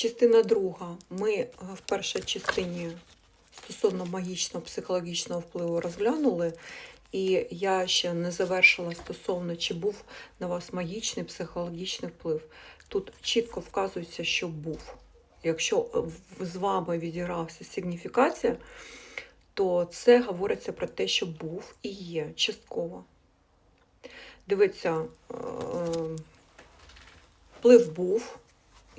Частина друга. Ми е, в першій частині стосовно магічного психологічного впливу розглянули. І я ще не завершила стосовно, чи був на вас магічний психологічний вплив. Тут чітко вказується, що був. Якщо з вами відігрався сигніфікація, то це говориться про те, що був і є частково. Дивіться, е, вплив був,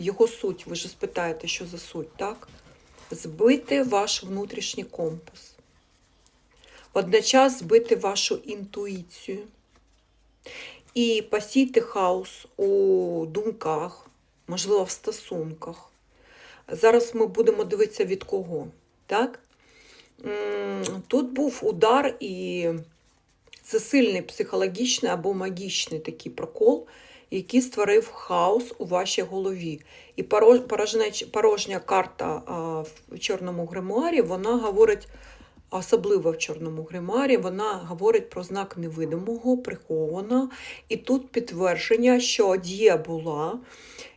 його суть, ви ж спитаєте, що за суть, так? Збити ваш внутрішній компас. Водночас збити вашу інтуїцію і посійте хаос у думках, можливо, в стосунках. Зараз ми будемо дивитися від кого. Так? Тут був удар, і це сильний психологічний або магічний такий прокол, який створив хаос у вашій голові. І порожня, карта в чорному гримуарі, вона говорить, особливо в чорному гримуарі, вона говорить про знак невидимого, приховано. І тут підтвердження, що дія була,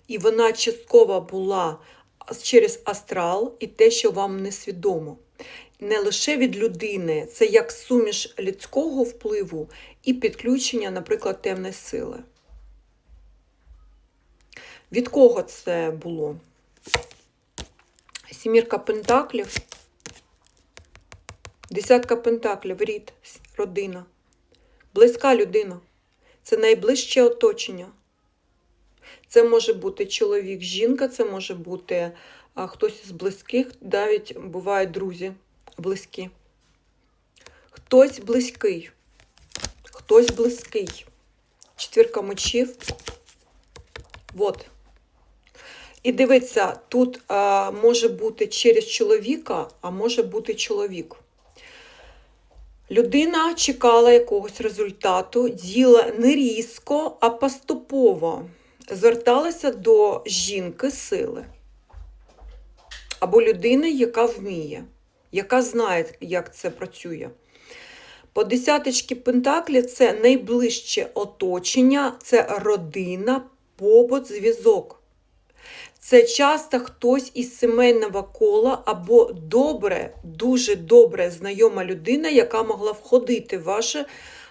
і вона частково була через астрал і те, що вам несвідомо. Не лише від людини, це як суміш людського впливу і підключення, наприклад, темної сили. Від кого це було? Сімірка пентаклів, десятка пентаклів, рід, родина, близька людина. Це найближче оточення. Це може бути чоловік, жінка, це може бути а, хтось із близьких, навіть бувають друзі близькі. Хтось близький, хтось близький. Четвірка мечів. Вот. І дивіться, тут а, може бути через чоловіка, а може бути чоловік. Людина чекала якогось результату, діла не різко, а поступово зверталася до жінки сили або людини, яка вміє, яка знає, як це працює. По десяточки Пентаклі це найближче оточення, це родина, побут, зв'язок. Це часто хтось із сімейного кола або добре, дуже добре знайома людина, яка могла входити в ваше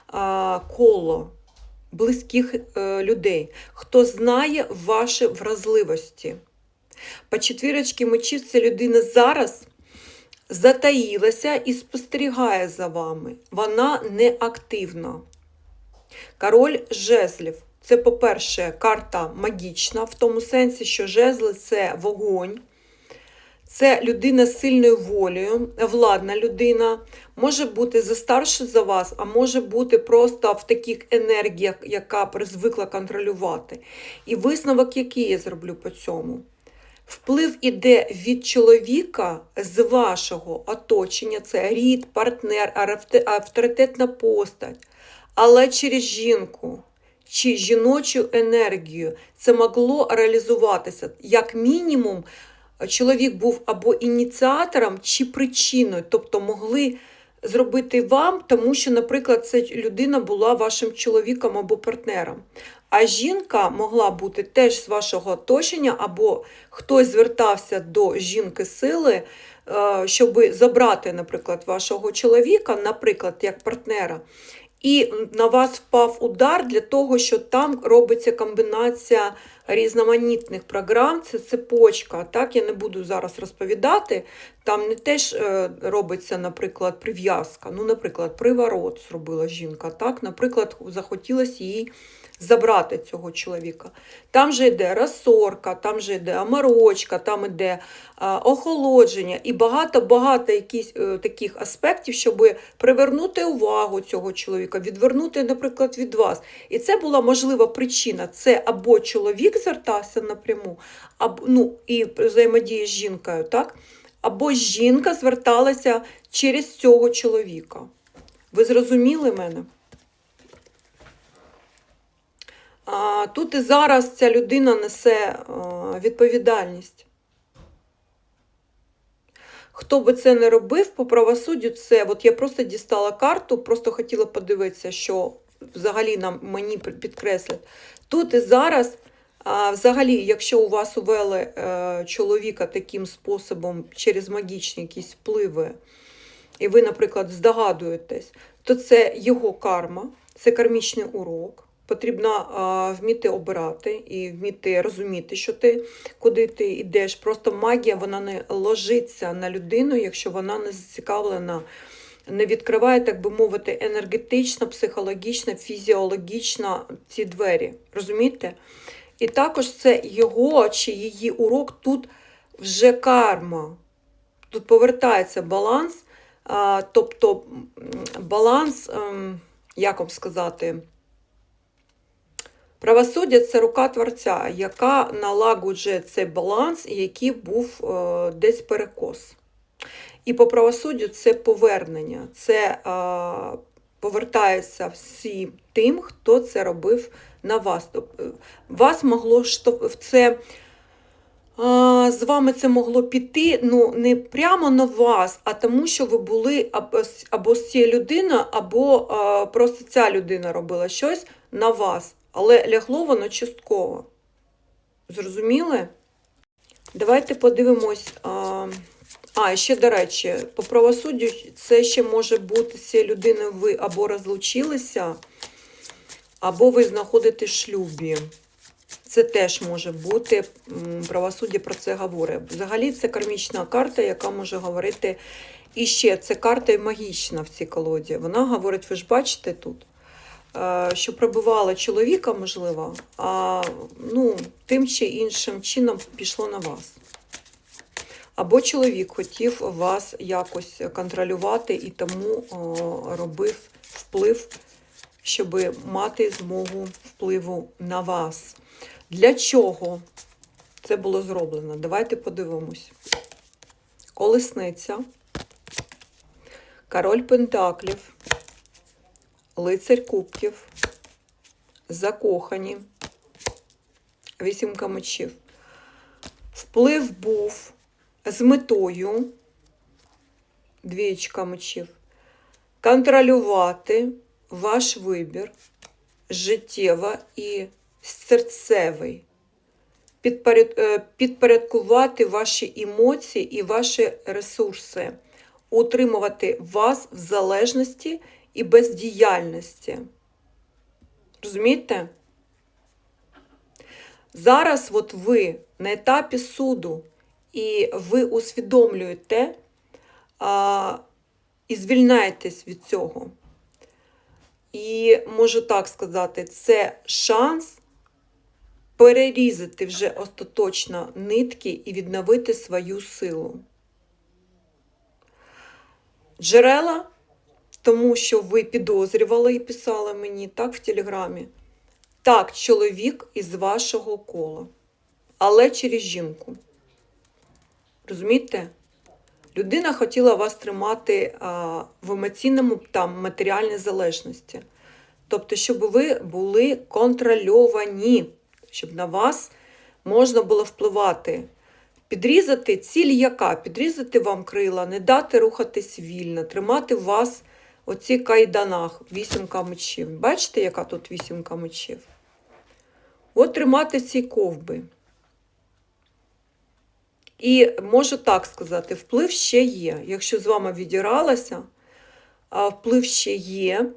а, коло близьких е, людей, хто знає ваші вразливості. По четвірочці мечів ця людина зараз затаїлася і спостерігає за вами. Вона не активна. Король жезлів. Це, по-перше, карта магічна, в тому сенсі, що жезли це вогонь. Це людина з сильною волею, владна людина, може бути застарша за вас, а може бути просто в таких енергіях, яка звикла контролювати. І висновок, який я зроблю по цьому. Вплив іде від чоловіка з вашого оточення, це рід, партнер, авторитетна постать, але через жінку чи жіночу енергію це могло реалізуватися. Як мінімум, чоловік був або ініціатором чи причиною, тобто могли зробити вам, тому що, наприклад, ця людина була вашим чоловіком або партнером. А жінка могла бути теж з вашого оточення, або хтось звертався до жінки сили, е, щоб забрати, наприклад, вашого чоловіка, наприклад, як партнера. І на вас впав удар для того, що там робиться комбінація різноманітних програм, це цепочка. Так, я не буду зараз розповідати. Там не теж е, робиться, наприклад, прив'язка. Ну, наприклад, приворот зробила жінка. Так, наприклад, захотілося їй забрати цього чоловіка. Там же йде розсорка, там же йде оморочка, там йде а, охолодження і багато-багато якісь е, таких аспектів, щоб привернути увагу цього чоловіка, відвернути, наприклад, від вас. І це була можлива причина. Це або чоловік звертався напряму, або ну, і взаємодія з жінкою, так? або жінка зверталася через цього чоловіка. Ви зрозуміли мене? А, Тут і зараз ця людина несе відповідальність. Хто би це не робив, по правосуддю це. От я просто дістала карту, просто хотіла подивитися, що взагалі нам мені підкреслять. Тут і зараз А взагалі, якщо у вас увели е, чоловіка таким способом через магічні якісь впливи, і ви, наприклад, здогадуєтесь, то це його карма, це кармічний урок. Потрібно а, вміти обирати і вміти розуміти, що ти куди ти йдеш. Просто магія вона не ложиться на людину, якщо вона не зацікавлена, не відкриває, так би мовити, енергетично, психологічно, фізіологічно ці двері. Розумієте? І також це його чи її урок тут вже карма. Тут повертається баланс, тобто баланс, ем, як вам сказати, правосуддя це рука Творця, яка налагоджує цей баланс, який був е, десь перекос. І по правосуддю це повернення, це повертається всім тим, хто це робив на вас. Тобто, вас могло в це. З вами це могло піти ну, не прямо на вас, а тому, що ви були або, з- цією людиною, або просто ця людина робила щось на вас. Але лягло воно частково. Зрозуміли? Давайте подивимось. А, ще, до речі, по правосуддю це ще може бути цією людиною ви або розлучилися, або ви знаходитесь в шлюбі. Це теж може бути правосуддя про це говорить. Взагалі, це кармічна карта, яка може говорити. І ще це карта магічна в цій колоді. Вона говорить, ви ж бачите тут, е, що пробивала чоловіка, можливо, а ну, тим чи іншим чином пішло на вас. Або чоловік хотів вас якось контролювати і тому робив вплив, щоб мати змогу впливу на вас. Для чого це було зроблено? Давайте подивимось. Колесниця, король Пентаклів, лицарь кубків, закохані, вісімка мечів. Вплив був з метою, двічка мечів, контролювати ваш вибір життєво і серцевий, е, підпорядкувати ваші емоції і ваші ресурси, утримувати вас в залежності і бездіяльності. Розумієте? Зараз от ви на етапі суду, і ви усвідомлюєте а, і звільняєтесь від цього. І можу так сказати, це шанс перерізати вже остаточно нитки і відновити свою силу. Джерела, тому що ви підозрювали і писали мені так в телеграмі. Так, чоловік із вашого кола, але через жінку. Розумієте? Людина хотіла вас тримати а, в емоційному там матеріальній залежності. Тобто, щоб ви були контрольовані, щоб на вас можна було впливати. Підрізати ціль яка? Підрізати вам крила, не дати рухатись вільно, тримати вас оці кайданах, вісімка мечів. Бачите, яка тут вісімка мечів? От тримати ці ковби. І можу так сказати, вплив ще є. Якщо з вами відіралася, вплив ще є.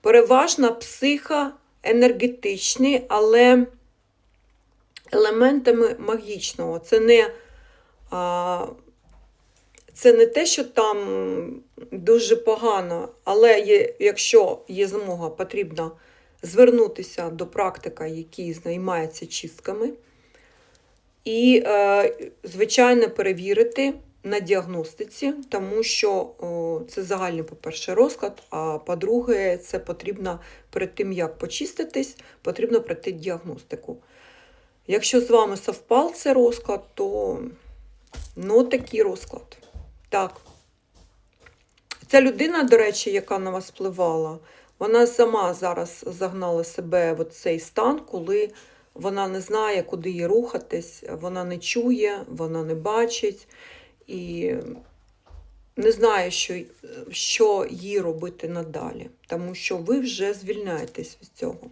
Переважно психоенергетичний, але елементами магічного. Це не, це не те, що там дуже погано, але є, якщо є змога, потрібно звернутися до практика, який займається чистками. І, е, звичайно, перевірити на діагностиці, тому що це загальний, по-перше, розклад, а по-друге, це потрібно перед тим, як почиститись, потрібно пройти діагностику. Якщо з вами совпав цей розклад, то ну, такий розклад. Так. Ця людина, до речі, яка на вас впливала, вона сама зараз загнала себе в цей стан, коли вона не знає, куди їй рухатись, вона не чує, вона не бачить і не знає, що, що їй робити надалі, тому що ви вже звільняєтесь від цього.